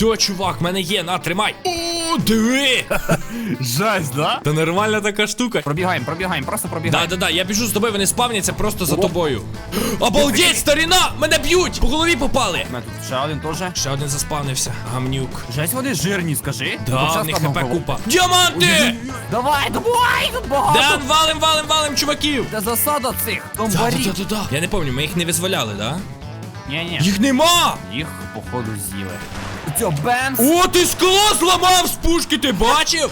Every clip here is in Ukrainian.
Все, чувак, в мене є, на, тримай. О, диви! Жесть, да? Та нормальна така штука. Пробігаємо, пробігаємо, просто пробігаємо. да, да, да, я біжу з тобою, вони спавняться просто за тобою. Обалдеть, старіна! Мене б'ють! По голові попали! У мене тут ще один теж. Ще один заспавнився. Гамнюк. Жесть, вони жирні, скажи. Да, в них хп купа. Діаманти! Давай, давай, тут багато. Дан, валим, валим, валим, чуваків! Де засада цих Да, да, да, да, да. Я не пам'ятаю, ми їх не визволяли, да? Ні-ні, Їх нема! їх, походу, з'їли. Бемс! О, ти скло зламав з пушки, ти бачив?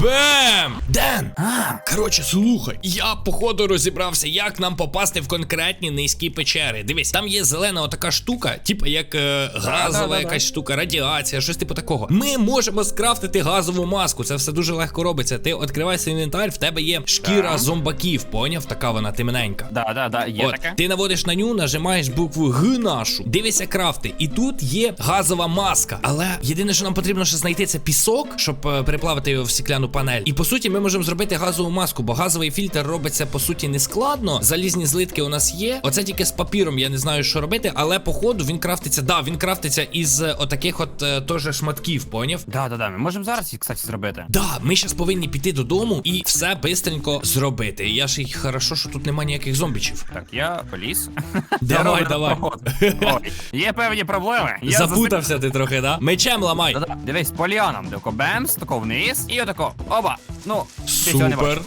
Бем! Ден! А, Коротше, слухай, я походу розібрався, як нам попасти в конкретні низькі печери. Дивись, там є зелена отака штука, типу як е, газова да, да, якась штука, радіація, щось типу такого. Ми можемо скрафтити газову маску. Це все дуже легко робиться. Ти відкриваєш свій інвентар, в тебе є шкіра зомбаків, поняв? Така вона темненька. Да, да, да, є От, таке. ти наводиш на ню, нажимаєш букву Г нашу, дивишся крафти, і тут є газова маска. Але єдине, що нам потрібно ще знайти, це пісок, щоб е, переплавити його в стекляну панель. І по суті, ми можемо зробити газову маску, бо газовий фільтр робиться по суті не складно. Залізні злитки у нас є. Оце тільки з папіром, я не знаю, що робити, але походу він крафтиться. Да, він крафтиться із е, отаких от е, теж шматків, поняв? Да, да, да, ми можемо зараз їх, кстати, зробити. Да, ми зараз повинні піти додому і все бистренько зробити. Я ж і хорошо, що тут немає ніяких зомбічів. Так, я поліз. Давай, давай. Ой, є певні проблеми. Я Запутався ти трохи, да? Мечем ламай. засип- Да-да, Дивись, поліаном. Тако бемс, тако вниз. І отако. Оба. Ну, ти цього не Супер.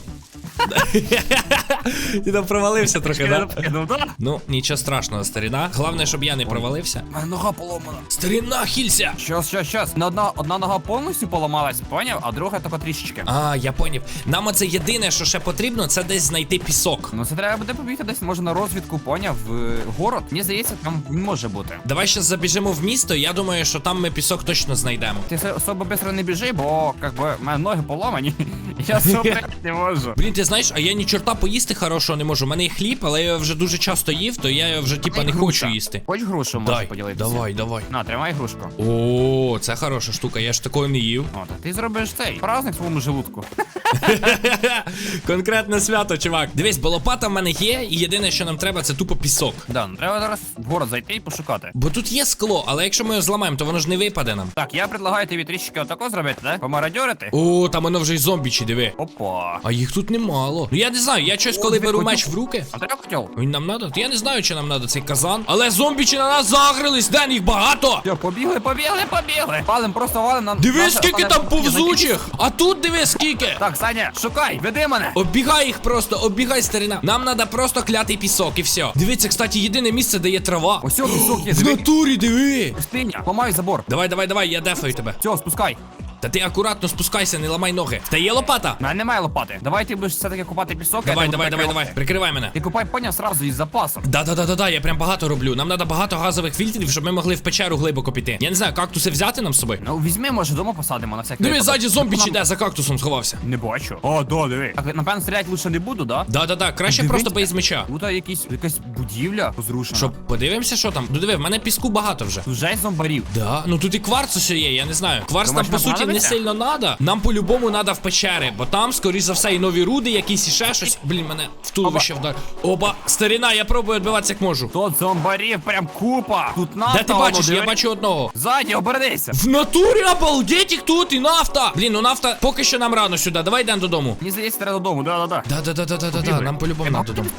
Ти там провалився трохи, да? Ну, да. Ну, нічого страшного, старіна. Головне, щоб я не провалився. У мене нога поломана. Старіна, хілься! Щас, щас, щас. На одна, одна нога повністю поламалась, поняв, а друга тако трішечки. А, я поняв. Нам оце єдине, що ще потрібно, це десь знайти пісок. Ну це треба буде побігти десь, може на розвідку, поняв, в е, город. Мені здається, там він може бути. Давай ще забіжимо в місто, я думаю, що там ми пісок точно знайдемо. Ти особо швидко не біжи, бо как би, в мене ноги поломані. Я особо не можу. Блін, ти знаєш, а я ні чорта поїсти хорошого не можу. У мене є хліб, але я його вже дуже часто їв, то я його вже типа не хочу їсти. Хоч грушу можеш Дай, поділитися. давай, давай. На, тримай грушку. О, це хороша штука, я ж такого не їв. О, та ти зробиш цей праздник своєму желудку. Конкретне свято, чувак. Дивись, бо лопата в мене є, і єдине, що нам треба, це тупо пісок. Да, ну треба зараз в город зайти і пошукати. Бо тут є скло, але якщо ми його зламаємо, то воно ж не випаде нам. Так, я предлагаю тобі трішки отако зробити, да? Помарадьорити. О, там воно вже й зомбічі, диви. Опа. А їх тут немало. Ну я не знаю, я щось, коли беру меч в руки. А треба хотів? Він нам надо? Я не знаю, чи нам надо цей казан. Але зомбічі на нас загрились, Ден, їх багато. Все, побігли, побігли, побігли. Валим, просто валим на. Диви, наша- скільки там повзучих! А тут диви, скільки! Так, Саня, шукай, веди мене. Оббігай їх просто, оббігай, старина. Нам надо просто клятий пісок і все. Дивіться, кстати, єдине місце, де є трава. Ось о, пісок є, В диви. натурі, диви. Пустиня, ламай забор. Давай, давай, давай, я дефаю тебе. Все, спускай. Та ти акуратно спускайся, не ламай ноги. Та є лопата? У мене немає лопати. Давай ти будеш все-таки купати пісок. Давай, давай, давай, давай. Прикривай мене. Ти купай поняв сразу із запасом. Да, да, да, да, да, я прям багато роблю. Нам треба багато газових фільтрів, щоб ми могли в печеру глибоко піти. Я не знаю, кактуси взяти нам з собою. Ну, візьми, може, дома посадимо на всякий Диви, випадок. ззаді зомбі Нам- чи де за кактусом сховався. Не бачу. О, да, диви. Так, напевно, стріляти лише не буду, да? Да, да, да, краще Дивіться. просто без меча. Тут якісь, якась будівля розрушена. Щоб подивимося, що там. Ну диви, в мене піску багато вже. Тут жесть зомбарів. Да, ну тут і кварц усе є, я не знаю. Кварц нам по нам суті не сильно надо. Нам по-любому надо в печери, бо там, скоріш за все, і нові руди, якісь і ще щось. Блін, мене в туловище вдар. Оба, старіна, я пробую відбиватися як можу. Тут зомбарів прям купа. Тут нафта. Де ти бачиш? Я бачу одного. Ззаді, обернися. В натурі обалдеть їх тут і нафта. Блін, ну нафта поки що нам рано сюди. Давай йдемо додому. Мені здається, треба додому, да-да-да. Да, да, да, да, да, да, да. Нам по-любому надо додому.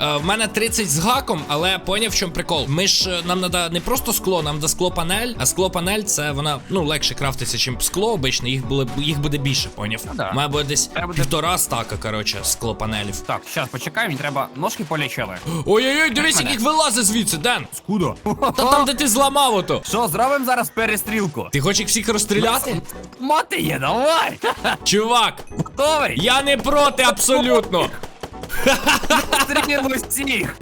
Е, в мене 30 з гаком, але поняв, в чому прикол. Ми ж е, нам треба не просто скло, нам треба скло панель, а скло панель це вона ну легше крафтиться, чим скло обичне. Їх було їх буде більше, поняв. Ну да. Має буде десь Треба буде- півтора стака, коротше, скло панелів. Так, зараз почекай, мені треба ножки полічили. Ой-ой-ой, дивись, яких вилазить звідси, Ден. Скудо. Та там, де ти зламав ото. Що, зробимо зараз перестрілку? Ти хочеш їх всіх розстріляти? Мати є, давай! Чувак, Готовий? я не проти абсолютно. Стріли всіх!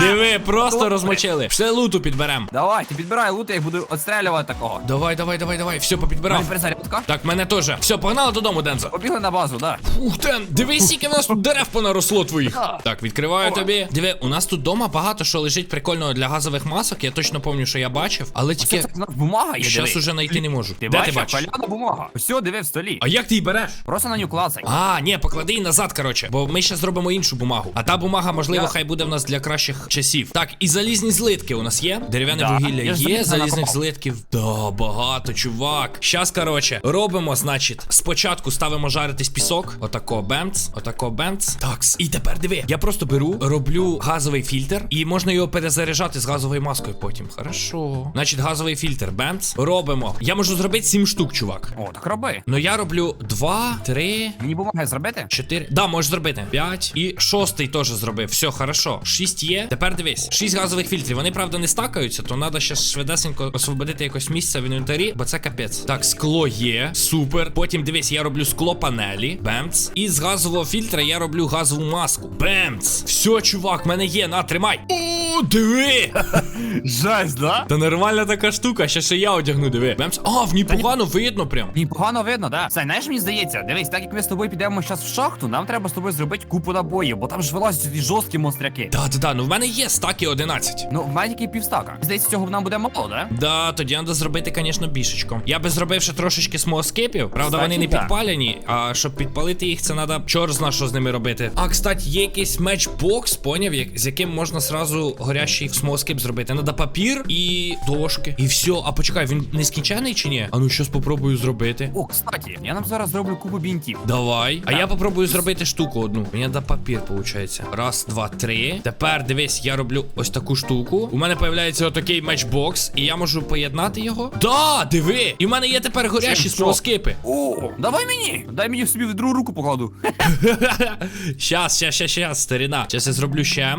Диви, просто розмочили. Все луту підберем. Давай, ти підбирай лут, я їх буду отстрілювати такого. Давай, давай, давай, давай. Все, Мене попідбирав. перезарядка. Так, мене теж. Все, погнали додому, Дензо. Побігли на базу, да. Ух, Ден, дивись, скільки в нас тут дерев понаросло твоїх. Так, відкриваю тобі. Диви, у нас тут вдома багато що лежить прикольного для газових масок. Я точно пам'ятаю, що я бачив, але тільки це у бумага є, зараз диви. уже знайти не можу. Ти Де ти бачиш? Паляна бумага. Все, диви в столі. А як ти її береш? Просто на нього клацай. А, ні, поклади її назад, коротше. Бо ми ще зробимо іншу бумагу. А та бумага, можливо, Я- хай буде в нас для кращих часів. Так, і залізні злитки у нас є. Дерев'яне Да. вугілля Я є, залізних злитків. Да, багато, чувак. Щас, короче, робимо, значить, спочатку ставимо жаритись пісок. Отако бемц, отако бемц. Такс. І тепер диви. Я просто беру, роблю газовий фільтр, і можна його перезаряджати з газовою маскою потім. Хорошо. Значить, газовий фільтр, бемц. Робимо. Я можу зробити 7 штук, чувак. О, так роби. Ну я роблю 2, 3, Мені бумаги зробити? 4. Да, можеш зробити. 5 і шостий теж зробив. Все, хорошо. 6 є. Тепер дивись. 6 газових фільтрів. Вони, правда, не стакаються, то треба ще швидесенько освободити якось місце в інвентарі, бо це капець. Так, скло є. Супер. Потім дивись, я роблю скло панелі. Бемц. І з газового фільтра я роблю газову маску. Бемц. Все, чувак, в мене є. На, тримай. О, диви! Жесть, да? Та нормальна така штука, ще ще я одягну, диви. Бемц. А, в ній погано видно прям. Мені погано видно, да? Сань, знаєш, мені здається, дивись, так як ми з тобою підемо зараз в шахту, нам треба з тобою зробити купу набоїв, бо там ж вилазять ці жорсткі монстряки. Да, да, да, ну в мене є стаки 11. Ну, в мене тільки півстака. Здається, цього нам буде мало, да? Да, тоді треба зробити, звісно, бішечко. Я би зробив ще трошечки смоскипів. Правда, Кстати, вони не да. підпалені, а щоб підпалити їх, це треба чор зна, що з ними робити. А, кстати, є якийсь мечбокс, поняв, як, з яким можна сразу горящий смоскип зробити. Надо папір і дошки. І все. А почекай, він не скінчений чи ні? А ну щось попробую зробити. О, кстати, я нам зараз зроблю купу бінтів. Давай. А я попробую зробити штуку одну. Мені треба папір, виходить. Раз, два, три. Тепер дивись, я роблю ось таку штуку. У мене появляється отакий мечбокс, і я можу поєднати його. Да, диви! І в мене є тепер горячі смолоскипи. О, давай мені! Дай мені собі в другу руку покладу. Щас, щас, щас, щас, старина. Щас я зроблю ще.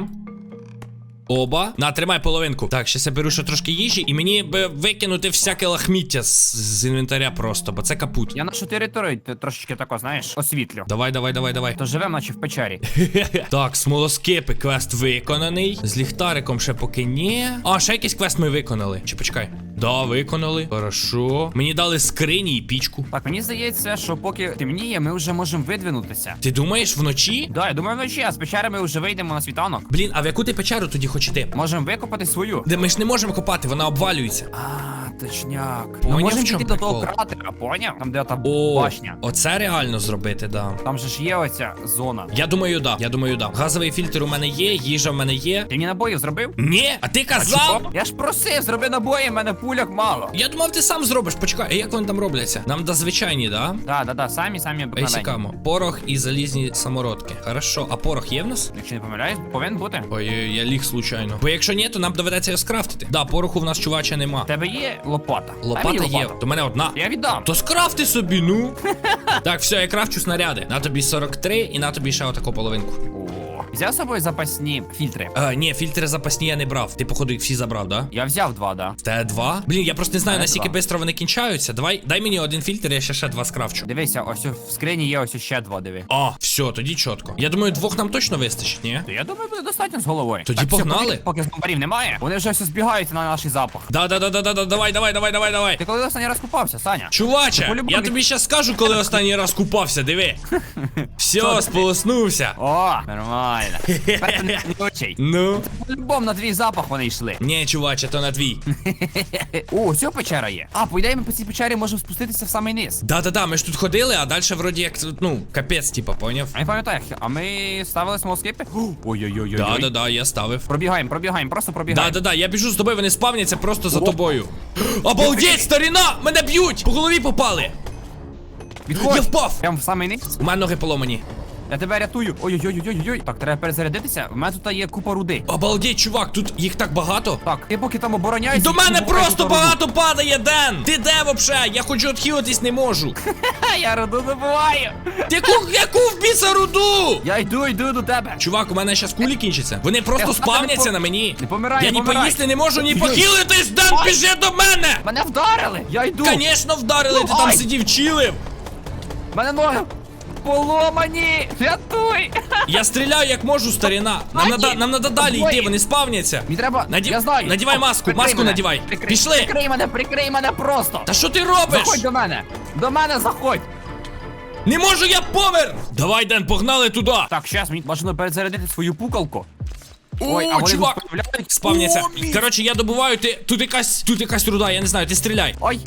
Оба. На, тримай половинку. Так, ще я беру ще трошки їжі, і мені би викинути всяке лахміття з, з інвентаря просто, бо це капут. Я нашу територію трошечки тако, знаєш, освітлю. Давай, давай, давай, давай. То живемо, наче в печері. Так, смолоскипи, квест виконаний. З ліхтариком ще поки ні. А, ще якийсь квест ми виконали. Чи почекай. Да, виконали. Хорошо. Мені дали скрині і пічку. Так, мені здається, що поки темніє, ми вже можемо видвинутися. Ти думаєш вночі? Да, я думаю, вночі, а з печери ми вже вийдемо на світанок. Блін, а в яку ти печеру тоді хочете? Можемо викопати свою. Де ми ж не можемо копати, вона обвалюється. А, точняк. Поняв, Ми можемо в чому піти до того прикол? кратера, поняв? Там, де та О, башня. оце реально зробити, да. Там же ж є оця зона. Я думаю, да. Я думаю, да. Газовий фільтр у мене є, їжа в мене є. Ти мені набоїв зробив? Ні, а ти казав? Я ж просив, зроби набої, в мене пуляк мало. Я думав, ти сам зробиш. Почекай, а як вони там робляться? Нам да звичайні, да? Да, да, да, самі, самі маленькі. Пересікамо. Порох і залізні самородки. Хорошо, а порох є в нас? Якщо не помиляюсь, повинен бути. Ой, я ліг случайно. Бо якщо ні, то нам доведеться його скрафтити. Да, пороху в нас чувача нема. Тебе є лопата. Дай Лопата мені є, лопату. то мене одна. Я віддам. То скрафти собі, ну. так, все, я крафчу снаряди. На тобі 43 і на тобі ще отаку половинку. Взяв з собою запасні фільтри. А, ні, фільтри запасні я не брав. Ти, походу, їх всі забрав, да? Я взяв два, да. В тебе два? Блін, я просто не знаю, Мене наскільки два. швидко вони кінчаються. Давай, дай мені один фільтр, я ще ще два скрафчу. Дивися, ось в скрині є ось ще два, диви. А, все, тоді чітко. Я думаю, двох нам точно вистачить, ні? То я думаю, буде достатньо з головою. Тоді Так, все, погнали. поки, поки зомбарів немає, вони вже все збігаються на наш запах. Да, да, да, да, да, да, давай, давай, давай, давай, давай. Ти коли останній раз купався, Саня? Чуваче, по-любому я тобі ще скажу, коли останній раз купався, диви. Все, сполоснувся. О, нормально. Тепер не очей. Ну. По-любому на твій запах вони йшли. Ні, чуваче, то на твій. О, ця печера є. А, по ідеї ми по цій печері можемо спуститися в самий низ. Да-да-да, ми ж тут ходили, а далі вроді як, ну, капець, типа, поняв? А не пам'ятаю, а ми ставили смолскипи? Ой-ой-ой. Да-да-да, я ставив. Пробігаємо, пробігаємо, просто пробігаємо. Да-да-да, я біжу з тобою, вони спавняться просто за тобою. Обалдеть, старіна! Мене б'ють! По голові попали! Відходь. Я впав! Прям в самий низ. У мене ноги поломані. Я тебе рятую. Ой-ой-ой-ой-ой. Так, треба перезарядитися. У мене тут є купа руди. Обалдеть, чувак, тут їх так багато. Так, ти поки там обороняйся. До мене просто руду. багато падає, Ден! Ти де вообще? Я хочу відхилитись не можу. Я руду добуваю. Яку, яку в біса руду? Я йду, йду до тебе. Чувак, у мене зараз кулі кінчаться. Вони просто спавняться по- на мені. не помирай, Я не ні помирай. поїсти не можу, ні похилитись, Ден, біжи до мене! Мене вдарили. Я йду. Звісно, вдарили, ти там сидів чилив. Мене ноги поломані. Рятуй. Я стріляю як можу, старіна. Нам надо, нам надо далі йти, вони спавняться. Мені треба. Наді- Я знаю. надівай О, маску, прикрий маску мене. надівай. Прикрий- Пішли. Прикрий мене, прикрий мене просто. Та що ти робиш? Заходь до мене. До мене заходь. Не можу, я помер! Давай, Ден, погнали туди! Так, щас, мені бажано перезарядити свою пукалку. Ой, а О, вони чувак! тут появляють? Спавняться. Коротше, я добуваю, ти. Тут якась тут якась руда, я не знаю, ти стріляй. Ой,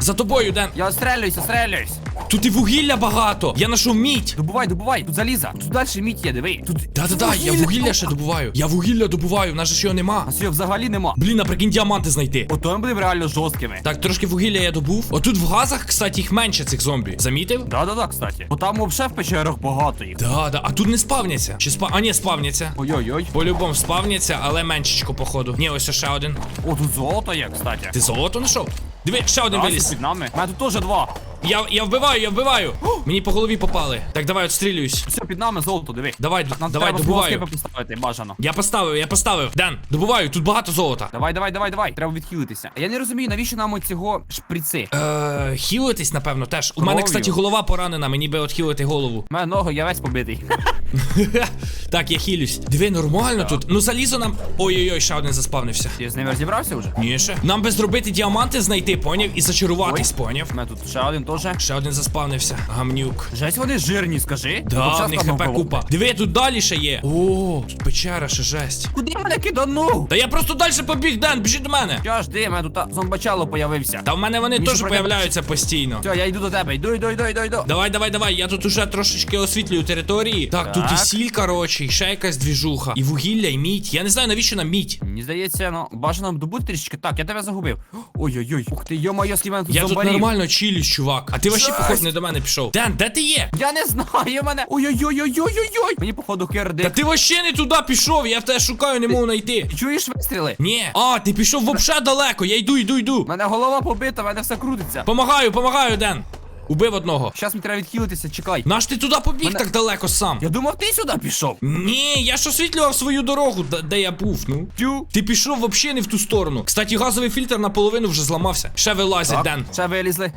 За тобою, Ден. Я отстрелююсь, отстрелююсь. Тут і вугілля багато. Я знайшов мідь. Добувай, добувай, тут заліза. Тут далі мідь є, диви. Тут Да-да-да, я вугілля ще добуваю. Я вугілля добуваю, в нас же ж його нема. А сьогодні взагалі нема. Блін, а прикинь діаманти знайти. Ото ми будемо реально жорсткими. Так, трошки вугілля я добув. Отут в газах, кстати, їх менше цих зомбі. Замітив? Да-да-да, кстати. Бо там взагалі в печерах багато їх. Да, да. А тут не спавняться. Чи спа. А ні, спавняться. Ой-ой-ой. По-любому спавняться, але меншечко, походу. Ні, ось ще один. О, тут золото є, кстати. Ти золото знайшов? Диви, ще один виліз. під нами. У мене тут теж два. Я, я вбиваю, я вбиваю. Мені по голові попали. Так, давай, отстрілююсь. Все, під нами золото, диви. Давай, нам давай, треба добуваю. поставити, бажано. Я поставив, я поставив. Ден, добуваю, тут багато золота. Давай, давай, давай, давай. Треба відхилитися. Я не розумію, навіщо нам цього шприци? Е, хілитись, напевно, теж. У мене, Кров'ю. кстати, голова поранена, мені би отхилити голову. У мене ногу, я весь побитий. так, я хилюсь. Диви, нормально тут. Ну залізо нам. Ой-ой-ой, ще один заспавнився. Ти з ними розібрався вже? Ні, ще. Нам би зробити діаманти знайти, поняв? І зачаруватись, поняв? У мене тут ще один теж. Ще один заспавнився. Гамнюк. Жесть вони жирні, скажи. Да, в них хп купа. Диви, тут далі ще є. О, тут печера, ще жесть. Куди мене киданув? Та я просто далі побіг, Ден, біжи до мене. Я ж мене тут зомбачало появився. Та в мене вони теж появляються постійно. Все, я йду до тебе, йду, йду, йду, йду, йду. Давай, давай, давай, я тут уже трошечки освітлюю території. Так, тут і сіль, коротше, і ще якась двіжуха. І вугілля, і мідь. Я не знаю, навіщо нам мідь. Мені здається, ну, бажано добути трішечки. Так, я тебе загубив. Ой-ой-ой, ух ти, йо-моє, в тут Я тут нормально чилюсь, чувак. А ти вообще, Жесть. походу, не до мене пішов. Ден, де ти є? Я не знаю, мене. Ой-ой-ой-ой-ой-ой. Мені, походу, Та кирдик. ти вообще не туди пішов, я в тебе шукаю, не можу знайти. Ти чуєш вистріли? Ні. А, ти пішов вообще далеко. Я йду, йду, йду. У мене голова побита, в мене все крутиться. Помагаю, помагаю, Ден. Убив одного. Щас мені треба відхилитися, чекай. Наш ти туди побіг Мене- так далеко сам? Я думав, ти сюди пішов. Ні, я ж освітлював свою дорогу, де, де я був, ну. Тю. Ти пішов вообще не в ту сторону. Кстати, газовий фільтр наполовину вже зламався. Ще вилазить, Ден. ще вилізли.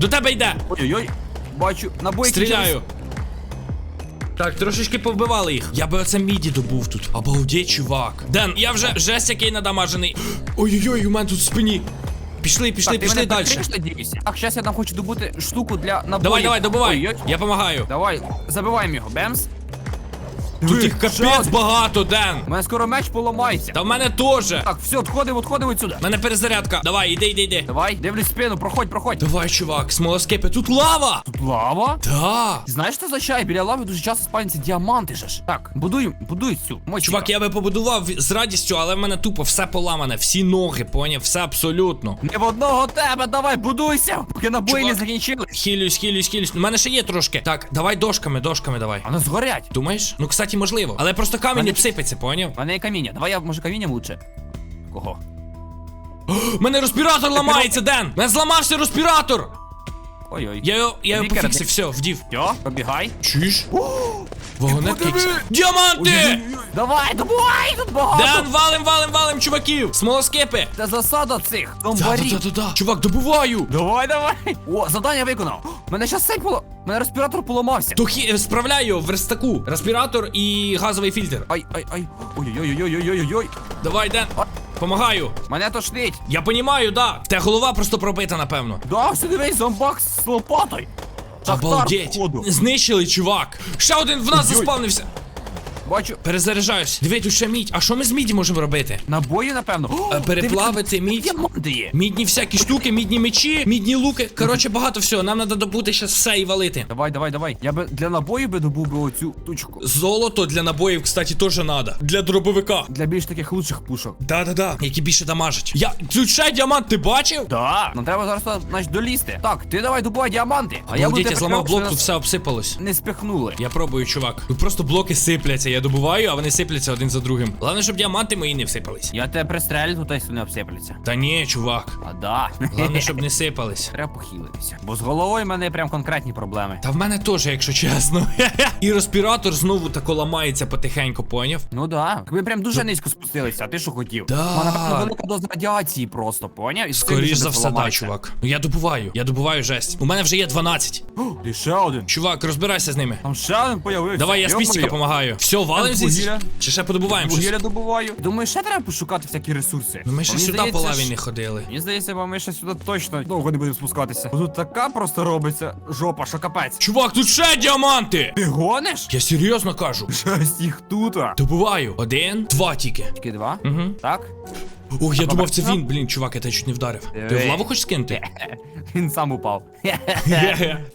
До тебе йде. Ой-ой-ой. Бачу, набої Стріляю. Так, трошечки повбивали їх. Я би оце міді добув тут. Обалдеть, чувак. Ден, я вже жесть який надамажений. Ой-ой-ой, у мене тут в спині. Пішли, пішли, пішли далі. Так, щас я там хочу добути штуку для набоїв. Давай, давай, добувай. Ой-ой. Я помагаю. Давай, забиваємо його, бемс. Тут їх капець багато, Ден. У мене скоро меч поламається. Та в мене теж. Так, все, відходимо, відходимо відсюди. В мене перезарядка. Давай, іди, іди, іди. Давай, дивлюсь спину, проходь, проходь. Давай, чувак, смолоскипи. Тут лава. Тут лава? Да. Знаєш, що це означає? Біля лави дуже часто спавняться діаманти же ж. Так, будуй, будуй цю. Мой Чувак, я би побудував з радістю, але в мене тупо все поламане, всі ноги, поняв, все абсолютно. Не в одного тебе, давай, будуйся, поки набої не закінчили. Хилюсь, хилюсь, хилюсь. У мене ще є трошки. Так, давай дошками, дошками давай. Вони згорять. Думаєш? Ну, кстати, можливо. Але просто камінь Мене- не псипеться, поняв? У мене є каміння. Давай я може камінням лучше. Кого? У мене респіратор ламається, Ден! У мене зламався респіратор! Ой-ой. Я його, я його Лікар, пофіксив, все, вдів. Все, побігай. Чуєш? Вагонетка подиви! Діаманти! Давай, добувай, тут багато. Ден, валим, валим, валим, чуваків! Смолоскипи! Це засада цих Да, Да-да-да-да! Чувак, добуваю! Давай, давай. О, завдання виконав. Мене щас цей поло... Мене респіратор поламався. То хі... справляю в верстаку. Респіратор і газовий фільтр. Ай, ай, ай. Ой-ой-ой-ой-ой-ой-ой. Давай, Ден. А. Помагаю. Мене тошнить. Я понімаю, да. Те голова просто пробита, напевно. Да, все дивись, зомбак з лопатою. Обалдеть. походу. Знищили, чувак. Ще один в нас Ой-ой. заспавнився. Бачу. Перезаряджаюсь. Диви, тут ще мідь. А що ми з міді можемо робити? Набої, напевно. О, Е, Переплавити мідь. Діаманти є. Мідні всякі штуки, мідні мечі, мідні луки. Коротше, багато всього. Нам треба добути ще все і валити. Давай, давай, давай. Я би для набою би добув би оцю тучку. Золото для набоїв, кстати, теж треба. Для дробовика. Для більш таких лучших пушок. Да-да-да. Які більше дамажать. Я. Тут ще діамант, ти бачив? Да. Ну треба зараз значить, долізти. Так, ти давай добувай діаманти. А я буду я зламав блок, тут все обсипалось. Не спихнули. Я пробую, чувак. Тут просто блоки сипляться. Я добуваю, а вони сипляться один за другим. Головне, щоб діаманти мої не всипались. Я тебе пристрелю, тут ось вони обсипляться. Та ні, чувак. А да. Головне, щоб не сипались. Треба похилитися. Бо з головою в мене прям конкретні проблеми. Та в мене теж, якщо чесно. І респіратор знову тако ламається потихеньку, поняв? Ну да. Ми прям дуже низько спустилися, а ти що хотів? Да. Напевно, велика доза радіації просто, поняв? І Скоріш за все, да, чувак. Ну я добуваю, я добуваю жесть. У мене вже є 12. І ще один. Чувак, розбирайся з ними. Там ще один появився. Давай, я з Йо-моє. пістіка допомагаю. Все, валим звідси? вугілля. Чи ще подобуваємо щось? Вугілля добуваю. Думаю, ще треба пошукати всякі ресурси. Ну ми ще мені сюди здається, по лаві не ходили. Мені здається, бо ми ще сюди точно довго не будемо спускатися. Бо Тут така просто робиться жопа, що капець. Чувак, тут ще діаманти! Ти гониш? Я серйозно кажу. Шесть їх тут. а. Добуваю. Один, два тільки. Тільки два. Угу. Так. Ох, я думав, це бачиш? він, блін, чувак, я тебе чуть не вдарив. Ти в лаву хочеш скинути? Він сам упав.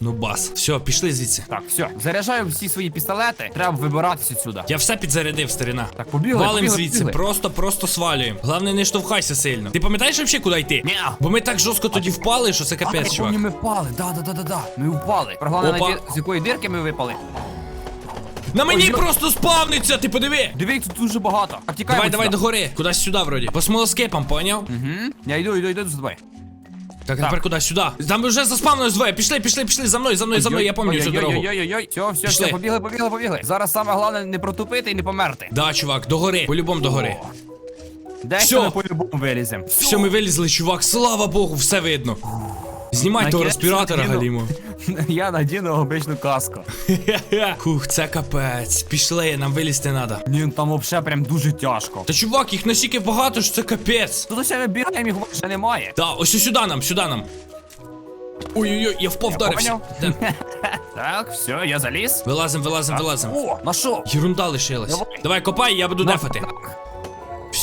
Ну бас. Все, пішли звідси. Так, все, заряджаю всі свої пістолети. Треба вибиратися сюди. Я все підзарядив, старина. Так, побігли, Валим побігли, звідси, побігли. просто, просто свалюємо. Головне, не штовхайся сильно. Ти пам'ятаєш взагалі, куди йти? Ні. Бо ми так жорстко тоді впали, що це капець, чувак. помню, ми впали. Да, да, да, да, да. Ми впали. Про Опа. знайти, з якої дирки ми випали. На мені Ой, просто спавниться, ти подиви. Диви, їх тут дуже багато. А тікаємо Давай, давай догори. Кудись сюди, вроді. По смолоскипам, поняв? Угу. Я йду, йду, йду за тобою. Так, а тепер куди? Сюди. Там вже заспавнилось двоє. Пішли, пішли, пішли за мною, за мною, за мною. Я пам'ятаю цю дорогу. Ой-ой-ой, все, все, Пішли. все, побігли, побігли, побігли. Зараз саме головне не протупити і не померти. Да, чувак, догори. По-любому догори. Десь Всьо. ми по-любому виліземо. Все, ми вилізли, чувак, слава Богу, все видно. Знімай того респіратора. Галімо. Я надіну обичну каску. Хух, це капець. Пішли, нам вилізти треба. Ні, там взагалі прям дуже тяжко. Та чувак, їх настільки багато, що це капець. Тут ще ми бігаємо, їх вже немає. Да, ось сюди нам, сюди нам. Ой-ой-ой, я впав, вдарився. Так, все, я заліз. Вилазим, вилазим, вилазим. О, нашов. Єрунда лишилась. Давай. Копай, я буду дефати.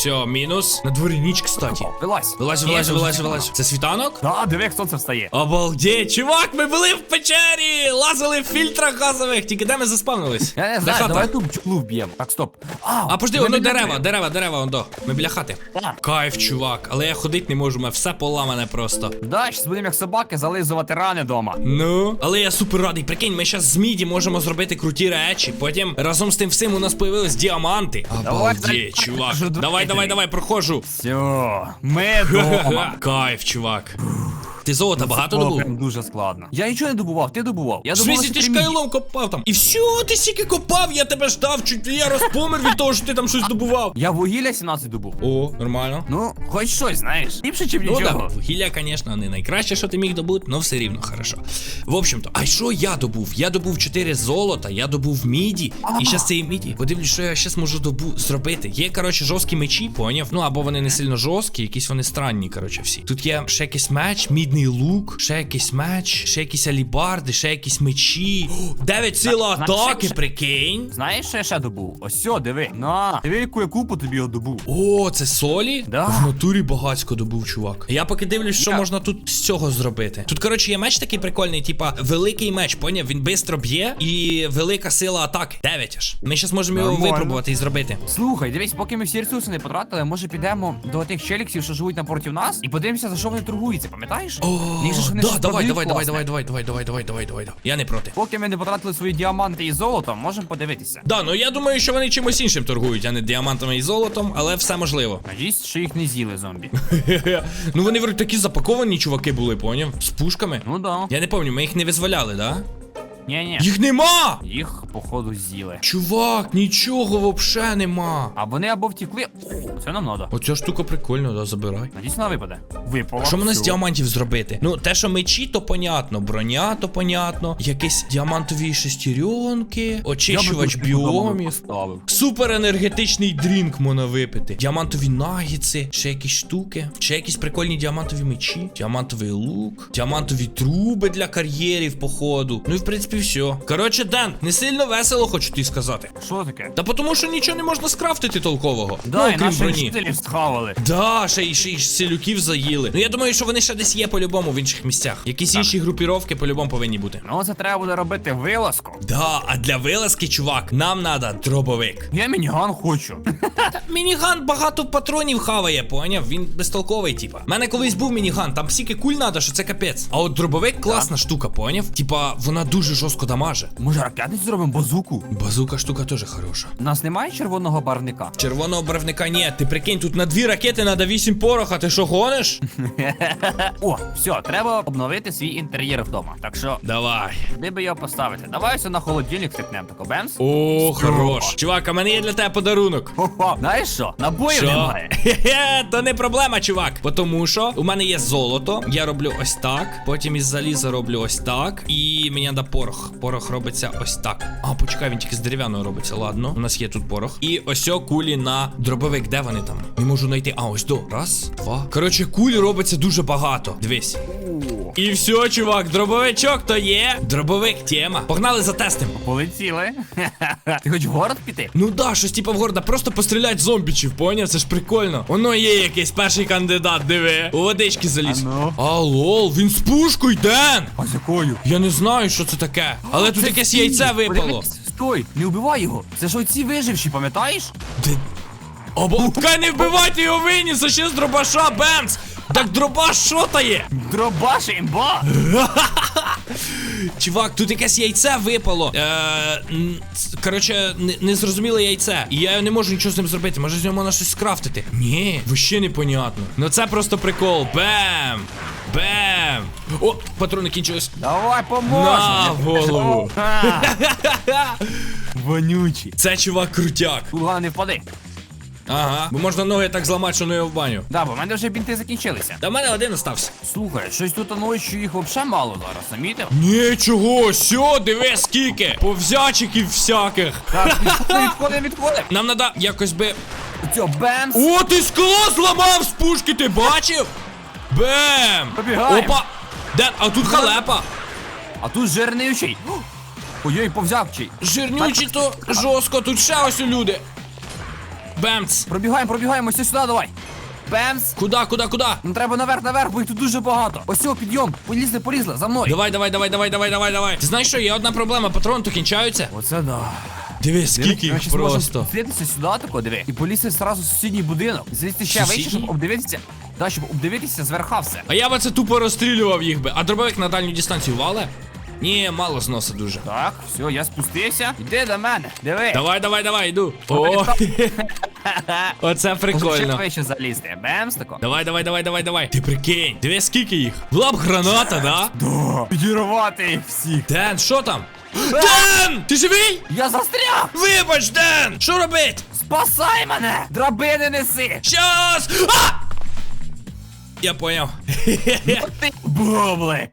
Все, мінус. На дворі ніч, кстати. Вилазь. Вилазь, Ні, вилазь, це вилазь, вилазь. Це світанок? Да, диви, як сонце встає. Обалдеть, чувак, ми були в печері, лазили в фільтрах газових, тільки де ми заспавнились? Я не Де знаю, хата? давай тут бджолу вб'ємо. Так, стоп. А, пожди, воно дерева, дерева, дерева, воно. Ми біля хати. Кайф, чувак, але я ходити не можу, мене все поламане просто. Да, щас будемо як собаки зализувати рани дома. Ну, але я супер радий. Прикинь, ми зараз з міді можемо зробити круті речі. Потім разом з тим всім у нас появились діаманти. Давай, Обалдеть, давай, чувак. покажу, Давай, давай давай, тобі. давай, проходжу. Все, ми дома. Кайф, чувак. Ти золота багато Було добув? прям дуже складно. Я нічого не добував, ти добував. Я В добував смысле, ти ж кайлом копав там. І все, ти стільки копав, я тебе ждав, чуть я розпомер від того, що ти там щось добував. Я вугілля 17 добув. О, нормально. Ну, хоч щось, знаєш. Ліпше, чим Ну нічого. да, вугілля, звісно, не найкраще, що ти міг добути, але все рівно хорошо. В общем-то, а що я добув? Я добув 4 золота, я добув міді. І зараз цієї міді. Подивлюсь, що я зараз можу добу зробити. Є, коротше, жорсткі мечі, поняв? Ну або вони не сильно жорсткі, якісь вони странні, коротше, всі. Тут є ще якийсь меч, мідний лук, ще якийсь меч, ще якісь алібарди, ще якісь мечі. О, Дев'ять сила Знаєш, атаки, ще- прикинь. Знаєш, що я ще добув? Ось все, диви. На, диви, яку я купу тобі його добув. О, це солі? Да. В натурі багацько добув, чувак. Я поки дивлюсь, що Я- можна тут з цього зробити. Тут, коротше, є меч такий прикольний, типа великий меч, поняв? Він швидко б'є і велика сила атаки. Дев'ять аж. Ми зараз можемо його Нормально. випробувати і зробити. Слухай, дивись, поки ми всі ресурси не потратили, може підемо до тих челіксів, що живуть напроти нас, і подивимося, за що вони торгуються, пам'ятаєш? О, Їх же ж вони да, щось давай, продають давай, давай, давай, давай, давай, давай, давай, давай, давай, давай. Я не проти. Поки ми не потратили свої діаманти і золото, можемо подивитися. Да, ну я думаю, що вони чимось іншим торгують, а не діамантами і золотом, але все можливо. Надіюсь, що їх не з'їли зомбі. ну вони вроді такі запаковані чуваки були, поняв? З пушками. Ну да. Я не пам'ятаю, ми їх не визволяли, да? Ні-ні. Їх нема! Їх, походу, з'їли. Чувак, нічого вообще нема. А вони або втекли. О, це нам надо. Оця штука прикольна, да, забирай. Надіюсь, вона випаде. Випала. А що мене з діамантів зробити? Ну, те, що мечі, то понятно, броня, то понятно, якісь діамантові шестеренки, Я би очищувач тут додому біомів. поставив. Супер енергетичний дрінк можна випити. Діамантові нагіци, ще якісь штуки, ще якісь прикольні діамантові мечі, діамантовий лук, діамантові труби для кар'єрів, походу. Ну і в принципі все. Коротше, Ден, не сильно весело, хочу тобі сказати. Що таке? Та тому що нічого не можна скрафтити толкового. Да, ну, і наші броні. схавали. Да, ще й ще й селюків заїли. Ну я думаю, що вони ще десь є по-любому в інших місцях. Якісь інші групіровки по-любому повинні бути. Ну, це треба буде робити вилазку. Да, а для вилазки, чувак, нам надо дробовик. Я мініган хочу. Мініган багато патронів хаває, поняв? Він безтолковий, типа. У мене колись був мініган, там стільки куль надо, що це капець. А от дробовик класна штука, поняв? Типа, вона дуже жорстко дамаже. Може ракетницю зробимо базуку? Базука штука теж хороша. У нас немає червоного барвника. Червоного барвника ні, ти прикинь, тут на дві ракети надо вісім пороха, ти що гониш? О, все, треба обновити свій інтер'єр вдома. Так що, Давай. де би його поставити? Давай ось на холодильник тикнемо тако бемс. О, хорош. Чувак, а мене є для тебе подарунок. Хо-хо. Знаєш що? Набоїв Що? немає. Хе-хе, то не проблема, чувак. Тому що у мене є золото, я роблю ось так, потім із заліза роблю ось так, і мені треба порох. Порох робиться ось так. А, почекай, він тільки з дерев'яного робиться. Ладно, у нас є тут порох. І ось о кулі на дробовик. Де вони там? Не можу знайти. А, ось до. Раз, два. Коротше, кулі робиться дуже багато. Дивись. І все, чувак, дробовичок то є. Дробовик тема. Погнали за тестом. полетіли. Ти хоч в город піти? Ну да, щось типа в города, просто пострілять зомбічів, поняв? Це ж прикольно. Воно є якийсь перший кандидат, диви. У водички заліз. А ну. Лол, він з пушкою, Ден! А з якою? Я не знаю, що це таке. Але тут якесь яйце випало. Стой, не вбивай його. Це ж оці виживші, пам'ятаєш? Де... Кай не вбивайте його виніс, а ще з дробаша, Бенц! Так дробаш що та є? Дробаш імба! Чувак, тут якесь яйце випало. Е, коротше, не- незрозуміле яйце. І я не можу нічого з ним зробити. Може з нього можна щось скрафтити? Ні, вообще непонятно. Ну це просто прикол. Бем! Бем! О, патрони кінчились. Давай поможемо. На голову. Вонючий. Це чувак крутяк. Головне не впади. Ага. Бо можна ноги так зламати, що не в баню. Да, бо в мене вже бінти закінчилися. Та в мене один остався. Слухай, щось тут ночі їх взагалі мало зараз, замітив? Нічого, сьо, диви скільки. Повзячиків всяких. Так, відходимо, відходимо. Нам надо якось би. Цьо, бемс. О, ти скло зламав з пушки, ти бачив? Бем! Побігаємо. Опа! Де? А тут халепа. А тут жирнючий. Ой-ой, повзявчий. Жирнючий то жорстко, тут ще ось люди. Бемц. Пробігаємо, пробігаємо, ось сюди давай. Бемс. Куда, куда, куда? Ну треба наверх, наверх, бо їх тут дуже багато. Ось цього, підйом. Полізли, полізли, за мною. Давай, давай, давай, давай, давай, давай, давай. Ти знаєш що, є одна проблема, патрони то кінчаються. Оце да. Диви, скільки їх просто. Вслідитися сюди тако, диви. І полізти зразу в сусідній будинок. Звідси ще Сусідній? щоб обдивитися. Да, щоб обдивитися зверха все. А я би це тупо розстрілював їх би. А дробовик на дальню дистанцію вале? Ні, мало зносить дуже. Так, все, я спустився. Іди до мене. Диви. Давай, давай, давай, йду. О, оце Ще прикольно. вище залізти. Бемс тако. Давай, давай, давай, давай, давай. Ти прикинь, диви скільки їх. Була б граната, да? Да. Підірвати їх всіх. Ден, що там? Ден! Ти живий? Я застряг! Вибач, Ден! Що робить? Спасай мене! Драбини неси! Щас! А! Я поняв. Ти бублик!